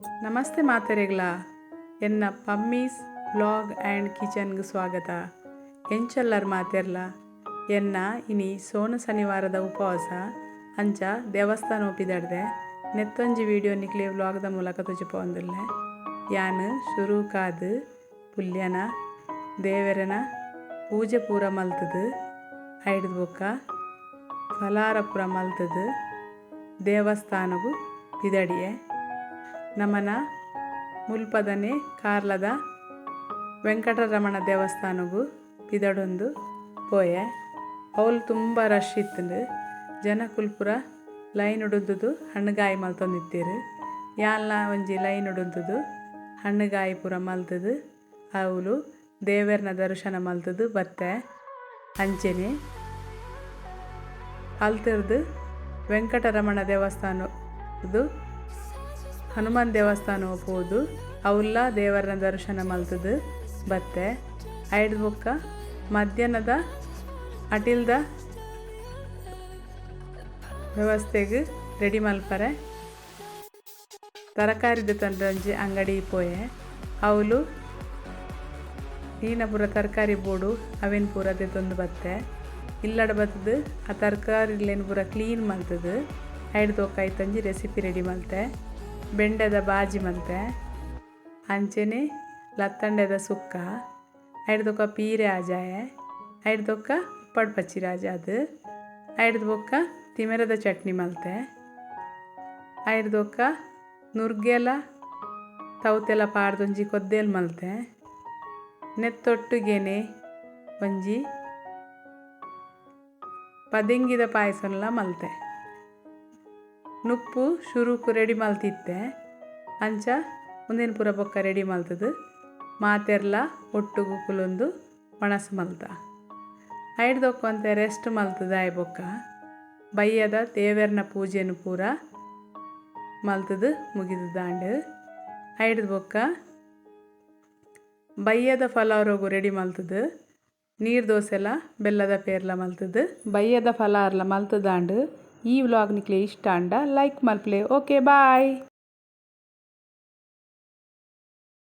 ನಮಸ್ತೆ ಮಾತೆರೆಗ್ಲ. ಎನ್ನ ಪಮ್ಮೀಸ್ blog and ಕಿಚನ್ಗೆ ಸ್ವಾಗತ. ಎಂಚಲ್ಲರ್ ಮಾತೆರ್ಲ. ಎನ್ನ ಇನಿ ಸೋನ ಶನಿವಾರದ ಉಪವಾಸ ಅಂಚ ದೇವಸ್ಥಾನ ಒಪ್ಪಿದಡ್ದೆ. ನೆತ್ತೊಂಜಿ ವಿಡಿಯೋ ನಿಕ್ಲೆ ವ್ಲಾಗ್ದ ಮೂಲಕ ತುಜಿಪೊಂದುಲ್ಲೆ ಯಾನ್ ಶುರು ಕಾದು ಪುಲ್ಯನ, ದೇವರನ ಪೂಜೆ ಪೂರ ಮಲ್ತದು, ಐಡ್ದು ಬೊಕ್ಕ ಫಲಾರ ಪೂರ ಮಲ್ತದು ದೇವಸ್ಥಾನಗು ಬಿದಡಿಯೆ. ನಮನ ಮುಲ್ಪದನೆ ಕಾರ್ಲದ ವೆಂಕಟರಮಣ ದೇವಸ್ಥಾನಗು ಪಿದಡೊಂದು ಪೋಯೆ. ಅವಳು ತುಂಬ ರಶ್ ಇತ್ತು ಜನ ಕುಲ್ಪುರ ಲೈನ್ ಉಡುದುದು ಹಣ್ಣುಗಾಯಿ ಮಲ್ತೊಂದಿತ್ತೀರು ಯಾಲ್ನ ಒಂಜಿ ಲೈನ್ ಉಡುದುದು ಹಣ್ಣುಗಾಯಿ ಪೂರ ಮಲ್ತದು. ಅವಳು ದೇವರನ ದರ್ಶನ ಮಲ್ತದು ಬತ್ತೆ. ಅಂಚನೆ ಅಲ್ತಿರ್ದು ವೆಂಕಟರಮಣ ದೇವಸ್ಥಾನ ಇದು ಹನುಮಾನ್ ದೇವಸ್ಥಾನ ಹೋಗ್ಬೋದು. ಅವೆಲ್ಲ ದೇವರನ ದರ್ಶನ ಮಲ್ತದು ಬತ್ತೆ. ಐಡ್ ಬೊಕ್ಕ ಮಧ್ಯಾಹ್ನದ ಅಟಿಲ್ದ ವ್ಯವಸ್ಥೆಗೆ ರೆಡಿ ಮಲ್ಪರೆ. ತರಕಾರಿದ ತಂದ್ರಂಜಿ ಅಂಗಡಿ ಪೋಯೆ. ಅವಳು ಈನ ಪೂರ ತರಕಾರಿ ಬೋಡು ಅವೇನು ಪೂರ ತಂದು ಬತ್ತೆ. ಇಲ್ಲಡ ಬತ್ತದು ಆ ತರಕಾರಿಲೇನು ಪೂರ ಕ್ಲೀನ್ ಮಲ್ತದು. ಐದು ತಂಜಿ ರೆಸಿಪಿ ರೆಡಿ ಮಲ್ತೆ. ಬೆಂಡೆದ ಬಾಜಿ ಮಲ್ತೆ ಅಂಚೆನೆ, ಲತ್ತಂಡೆದ ಸುಕ್ಕ ಐಡ್ ಪೀರೆ ಆಜಾಯೆ ಐಡ್ ತೊಕ್ಕ ಉಪ್ಪಡ್ ಪಚ್ಚಿರ ಆಜಾದು ಐಡ್ ಬೊಕ್ಕ ತಿಮೆರದ ಚಟ್ನಿ ಮಲ್ತೆ ಐಡ್ ನುರ್ಗೆಲ, ತೌತೆಲ ಪಾಡ್ದೊಂಜಿ ಕೊದ್ದೇಲ್ ಮಲ್ತೆ ನೆತ್ತೊಟ್ಟುಗೆನೆ ಒಂಜಿ ಪದಿಂಗಿದ ಪಾಯಸಲ್ಲ ಮಲ್ತೆ ನುಪ್ಪು, ಶುರುಕು ರೆಡಿ ಮಲ್ತಿತ್ತೆ ಅಂಚ ಮುಂದಿನ ಪೂರ ಬೊಕ್ಕ ರೆಡಿ ಮಲ್ತದು ಮಾತೆರ್ಲ, ಒಟ್ಟು ಕುಲೊಂದು ಒಣಸು ಮಲ್ತ. ಐಡ್ದೊಕ್ಕ ದೊಕ್ಕೊಂತೆ ರೆಸ್ಟ್ ಮಲ್ತದ ಆಯ್ ಬೊಕ್ಕ ಬಯ್ಯದ ತೇವೆರ್ನ ಪೂಜೆನು ಪೂರ ಮಲ್ತದು ಮುಗಿದ ದಾಂಡ. ಐಡ್ದ ಬೊಕ್ಕ ಬಯ್ಯದ ಫಲಾರೋಗು ರೆಡಿ ಮಲ್ತದು. ನೀರು ದೋಸೆಲ, ಬೆಲ್ಲದ ಪೇರ್ಲ ಮಲ್ತದು. ಬಯ್ಯದ ಫಲಾರ್ಲ ಮಲ್ತದಾಂಡು ಈ ವ್ಲಾಗ್ ನಿಕ್ಲೆ ಇಷ್ಟ ಅಂಡ ಲೈಕ್ ಮಲ್ಪ್ಲೆ ಓಕೆ ಬಾಯ್